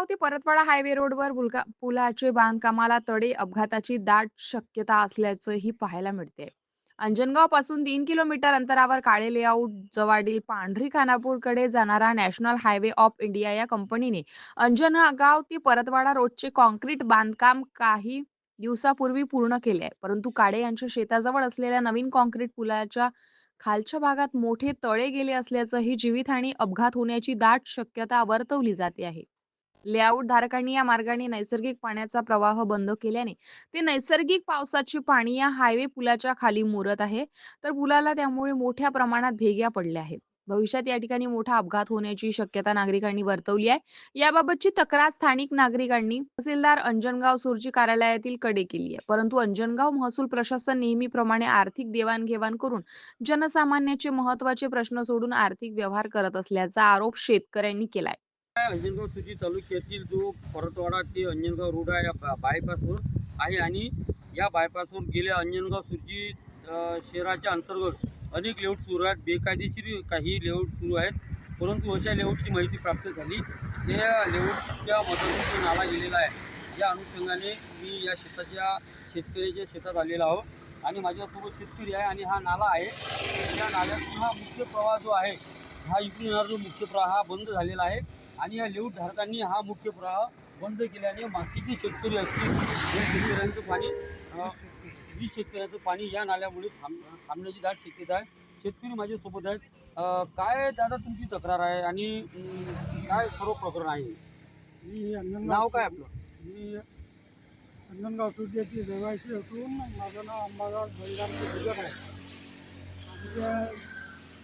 अंजनगाव ते परतवाडा हायवे रोडवर पुलाचे बांधकामाला तडे अपघाताची दाट शक्यता असल्याचंही पाहायला मिळते अंजनगावपासून तीन किलोमीटर अंतरावर काळे लेआउट जवळील पांढरी खानापूरकडे जाणारा नॅशनल हायवे ऑफ इंडिया या कंपनीने अंजनगाव ते परतवाडा रोडचे कॉन्क्रीट बांधकाम काही दिवसापूर्वी पूर्ण केले आहे परंतु काळे यांच्या शेताजवळ असलेल्या नवीन कॉन्क्रीट पुलाच्या खालच्या भागात मोठे तळे गेले असल्याचंही जीवितहानी अपघात होण्याची दाट शक्यता वर्तवली जाते आहे. लेआउट धारकांनी या मार्गाने नैसर्गिक पाण्याचा प्रवाह बंद केल्याने ते नैसर्गिक पावसाचे पाणी या हायवे पुलाच्या खाली मुरत आहे. तर पुलाला त्यामुळे मोठ्या प्रमाणात भेग्या पडल्या आहेत. भविष्यात या ठिकाणी मोठा अपघात होण्याची शक्यता नागरिकांनी वर्तवली आहे. याबाबतची तक्रार स्थानिक नागरिकांनी तहसीलदार अंजनगाव सुरजी कार्यालयातील कडे केली आहे. परंतु अंजनगाव महसूल प्रशासन नेहमीप्रमाणे आर्थिक देवाणघेवाण करून जनसामान्याचे महत्त्वाचे प्रश्न सोडून आर्थिक व्यवहार करत असल्याचा आरोप शेतकऱ्यांनी केलाय. अंजनगाव सुजी तालुक्यातील जो परतवाडा ते अंजनगाव रोड आहे या बायपासवर आहे आणि या बायपासवर गेल्या अंजनगाव सुजी शहराच्या अंतर्गत अनेक लेआउट सुरू आहेत. बेकायदेशीर काही लेआउट सुरू आहेत. परंतु अशा लेआउटची माहिती प्राप्त झाली. त्या लेआउटच्या मदतीने नाला गेलेला आहे. या अनुषंगाने मी या शेताच्या शेतकऱ्याच्या शेतात आलेला आहो आणि माझ्यासोबत शेतकरी आहे आणि हा नाला आहे. या नाल्यातून हा मुख्य प्रवाह जो आहे हा इकडून येणारा जो मुख्य प्रवाह हा बंद झालेला आहे. आणि या लेऊट धारकांनी हा मुख्य प्रवाह बंद केल्याने बाकीचे शेतकरी असतील या शेतकऱ्यांचं पाणी वीस शेतकऱ्याचं पाणी या नाल्यामुळे थांब थांबण्याची दाट शक्यता आहे. शेतकरी माझ्यासोबत आहेत. काय दादा तुमची तक्रार आहे आणि काय सर्व प्रकरण आहे? नाव काय आपलं? मी अंजनगाव सुर्जाची रहिवासी असून माझं नाव गुजर आहे.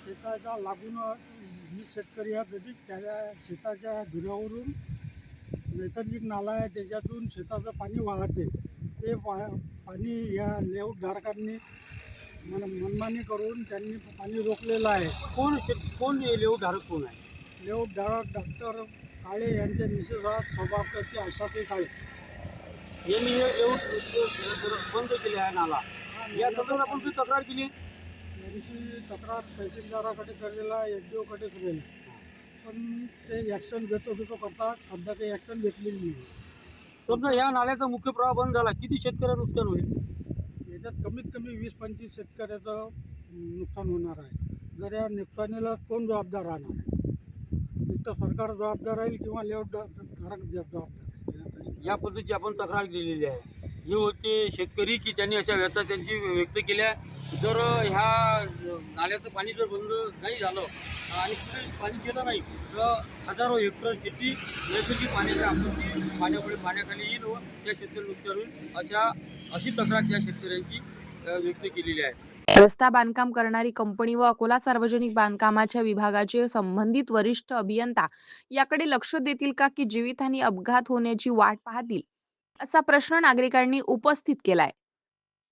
शेताच्या लागून वीस शेतकरी आहेत तरी त्या शेताच्या धुऱ्यावरून नैसर्गिक नाला आहे त्याच्यातून शेताचं पाणी वाहते. ते पा पाणी या लेआउटधारकांनी मन मनमानी करून त्यांनी पाणी रोखलेलं आहे. कोण शेत कोण लेऊट धारक कोण आहे? लेआउटधारक डॉक्टर काळे यांच्या निषेधात सभापती आशाताई काळे. यांनी हे लेऊट बंद केले आहे नाला. या संदर्भात आपण ती तक्रार केली? यांची तक्रार तहसीलदाराकडे करेला एस डी ओकडे करेल. पण ते ॲक्शन घेतो घेतो करतात. सध्या काही ॲक्शन घेतलेली नाही. समजा या नाल्याचा मुख्य प्रवाह बंद झाला किती शेतकऱ्याचं नुकसान होईल? याच्यात कमीत कमी वीस पंचवीस शेतकऱ्याचं नुकसान होणार आहे. जर या नुकसानीला कोण जबाबदार राहणार आहे? एक तर सरकार जबाबदार राहील किंवा लेआउट धारक जबाबदार आहे या पद्धतीची आपण तक्रार केलेली आहे. हे होते शेतकरी की त्यांनी अशा व्यथा त्यांची व्यक्त केल्या. जर ह्या नाल्याचं पाणी जर बंद नाही झालं आणि पुढे पाणी गेलं नाही तर हजारो हेक्टर शेती नैसर्गिक पाण्याच्या आपत्ती पाण्यामुळे पाण्याखाली येईल व त्या शेतकरी नुकसान होईल अशा अशी तक्रार त्या शेतकऱ्यांची व्यक्त केलेली आहे. रस्ता बांधकाम करणारी कंपनी व अकोला सार्वजनिक बांधकामाच्या विभागाचे संबंधित वरिष्ठ अभियंता याकडे लक्ष देतील का की जीवितहानी अपघात होण्याची वाट पाहतील? असा प्रश्न नागरिकांनी उपस्थित केलाय.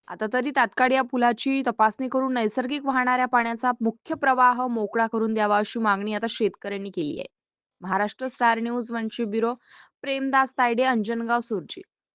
आता तरी तात्काळ या पुलाची तपासणी करून नैसर्गिक वाहणाऱ्या पाण्याचा मुख्य प्रवाह मोकळा करून द्यावा अशी मागणी आता शेतकऱ्यांनी केली आहे. महाराष्ट्र स्टार न्यूज वनची ब्युरो प्रेमदास तायडे अंजनगाव सुरजी.